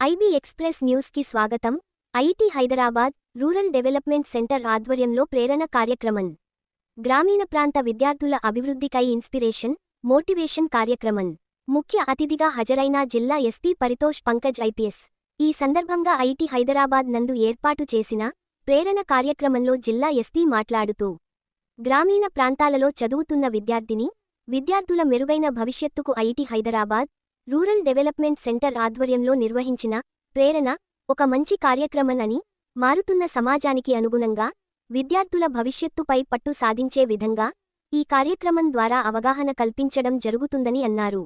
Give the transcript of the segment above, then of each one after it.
IB express న్యూస్కి స్వాగతం. IT Hyderabad rural development centre ఆధ్వర్యంలో ప్రేరణ కార్యక్రమం. గ్రామీణ ప్రాంత విద్యార్థుల అభివృద్ధికై ఇన్స్పిరేషన్ మోటివేషన్ కార్యక్రమం. ముఖ్య అతిథిగా హాజరైన జిల్లా ఎస్పీ పరితోష్ పంకజ్ ఐపీఎస్. ఈ సందర్భంగా ఐటి హైదరాబాద్ నందు ఏర్పాటు చేసిన ప్రేరణ కార్యక్రమంలో జిల్లా ఎస్పీ మాట్లాడుతూ గ్రామీణ ప్రాంతాలలో చదువుతున్న విద్యార్థిని విద్యార్థుల మెరుగైన భవిష్యత్తుకు IT Hyderabad rural development centre ఆధ్వర్యంలో నిర్వహించిన ప్రేరణ ఒక మంచి కార్యక్రమనని మారుతున్న సమాజానికి అనుగుణంగా విద్యార్థుల భవిష్యత్తుపై పట్టు సాధించే విధంగా ఈ కార్యక్రమం ద్వారా అవగాహన కల్పించడం జరుగుతుందని అన్నారు.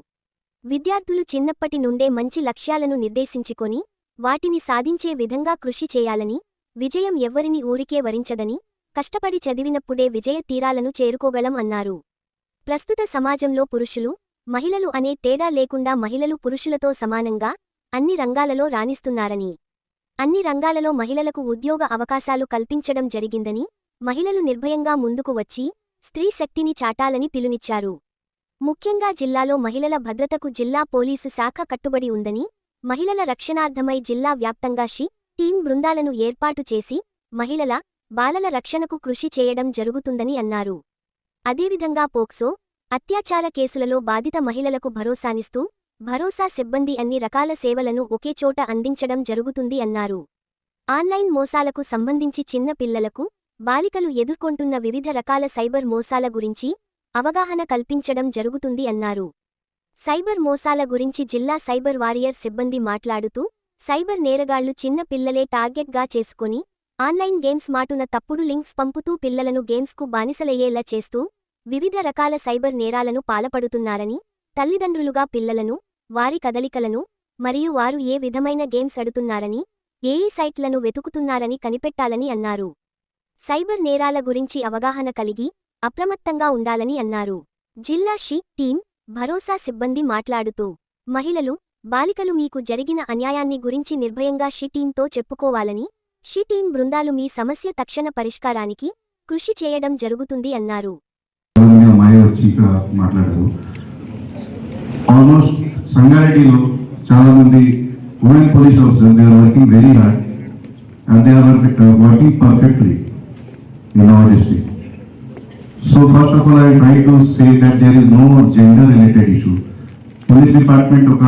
విద్యార్థులు చిన్నప్పటి నుండే మంచి లక్ష్యాలను నిర్దేశించుకొని వాటిని సాధించే విధంగా కృషి చేయాలని విజయం ఎవ్వరిని ఊరికే వరించదని కష్టపడి చదివినప్పుడే విజయ తీరాలను చేరుకోగలం అన్నారు. ప్రస్తుత సమాజంలో పురుషులు మహిళలు అనే తేడా లేకుండా మహిళలు పురుషులతో సమానంగా అన్ని రంగాలలో రాణిస్తున్నారని. అన్ని రంగాలలో మహిళలకు ఉద్యోగ అవకాశాలు కల్పించడం జరిగిందని మహిళలు నిర్భయంగా ముందుకు వచ్చి స్త్రీ శక్తిని చాటాలని పిలునిచ్చారు. ముఖ్యంగా జిల్లాలో మహిళల భద్రతకు జిల్లా పోలీసు శాఖ కట్టుబడి ఉందని మహిళల రక్షణార్థమై జిల్లా వ్యాప్తంగా షి టీం బృందాలను ఏర్పాటు చేసి మహిళల బాలల రక్షణకు కృషి చేయడం జరుగుతుందని అన్నారు. అదేవిధంగా పోక్సో అత్యాచార కేసులలో బాధిత మహిళలకు భరోసానిస్తూ భరోసా సిబ్బంది అన్ని రకాల సేవలను ఒకే చోట అందించడం జరుగుతుంది అన్నారు. ఆన్లైన్ మోసాలకు సంబంధించి చిన్న పిల్లలకు బాలికలు ఎదుర్కొంటున్న వివిధ రకాల సైబర్ మోసాల గురించి అవగాహన కల్పించడం జరుగుతుంది అన్నారు. సైబర్ మోసాల గురించి జిల్లా సైబర్ వారియర్ సిబ్బంది మాట్లాడుతూ సైబర్ నేరగాళ్ళు చిన్న పిల్లలే టార్గెట్గా చేసుకొని ఆన్లైన్ గేమ్స్ మాటున తప్పుడు లింక్స్ పంపుతూ పిల్లలను గేమ్స్కు బానిసలయ్యేలా చేస్తూ వివిధ రకాల సైబర్ నేరాలను పాల్పడుతున్నారని తల్లిదండ్రులుగా పిల్లలను వారి కదలికలను మరియు వారు ఏ విధమైన గేమ్స్ అడుతున్నారని ఏఈ సైట్లను వెతుకుతున్నారని కనిపెట్టాలని అన్నారు. సైబర్ నేరాల గురించి అవగాహన కలిగి అప్రమత్తంగా ఉండాలని అన్నారు. జిల్లా షి టీం భరోసా సిబ్బంది మాట్లాడుతూ మహిళలు బాలికలు మీకు జరిగిన అన్యాయాన్ని గురించి నిర్భయంగా షి టీంతో చెప్పుకోవాలని షి టీం బృందాలు మీ సమస్య తక్షణ పరిష్కారానికి కృషి చేయడం జరుగుతుంది అన్నారు. ఇక్కడ మాట్లాడారు. ఆల్మోస్ట్ సంగారెడ్డిలో చాలా మంది women police officer they are working very hard and they are working perfectly in our district so first of all I try to say that there is no gender related issue police department ఒక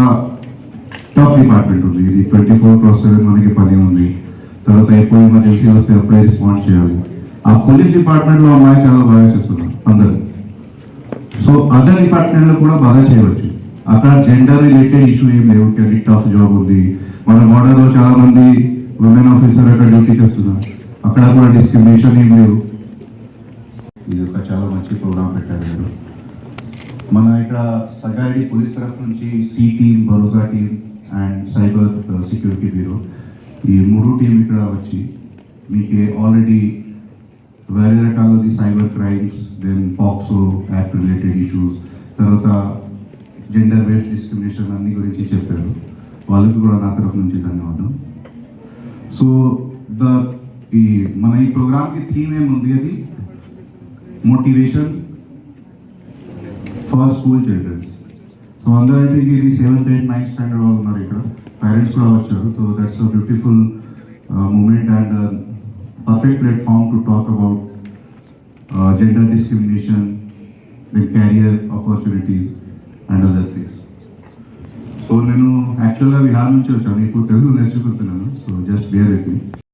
tough department ఉంది. ఇది twenty four cross seven మనకి పని ఉంది. తర్వాత ఎక్కువ emergency వస్తే అప్పుడే రెస్పాండ్ చేయాలి. ఆ పోలీస్ డిపార్ట్మెంట్లో అమ్మాయి చాలా బాగా చేస్తున్నారు అదర్ డిపార్ట్మెంట్లో కూడా బాగా చేయవచ్చు. అక్కడ జెండర్ రిలేటెడ్ ఇష్యూ ఏం లేవు. క్రెడిట్ ఆఫ్ జాబ్ ఉంది? మన border చాలా మంది ఉమెన్ ఆఫీసర్ అక్కడ డ్యూటీ చేస్తున్నారు అక్కడ కూడా డిస్క్రిమినేషన్ ఏం లేవు. ఇది ఒక చాలా మంచి ప్రోగ్రామ్ పెట్టారు మీరు. మన ఇక్కడ సంగారెడ్డి పోలీస్ తరఫు నుంచి C team Bharosa team and cyber security bureau ఈ మూడు టీం ఇక్కడ వచ్చి మీకు ఆల్రెడీ వేరే రకాల cyber crimes then POCSO act related issues తర్వాత జెండర్ బేస్డ్ డిస్క్రిమినేషన్ అన్ని గురించి చెప్పారు. వాళ్ళకి కూడా నా తరఫు నుంచి ధన్యవాదం సో ద ఈ మన ఈ ప్రోగ్రామ్కి థీమ్ ఏముంది అది? Motivation for school childrens so అందరూ అయితే ఇది సెవెంత్ ఎయిత్ నైన్త్ స్టాండర్డ్ వాళ్ళు ఉన్నారు ఇక్కడ. పేరెంట్స్ కూడా వచ్చారు. So that's a beautiful moment and perfect platform to talk about gender discrimination then career opportunities and other things so నేను యాక్చువల్గా విహార్ నుంచి వచ్చాను. ఇప్పుడు తెలుగు నేర్చుకుంటున్నాను. So just bear with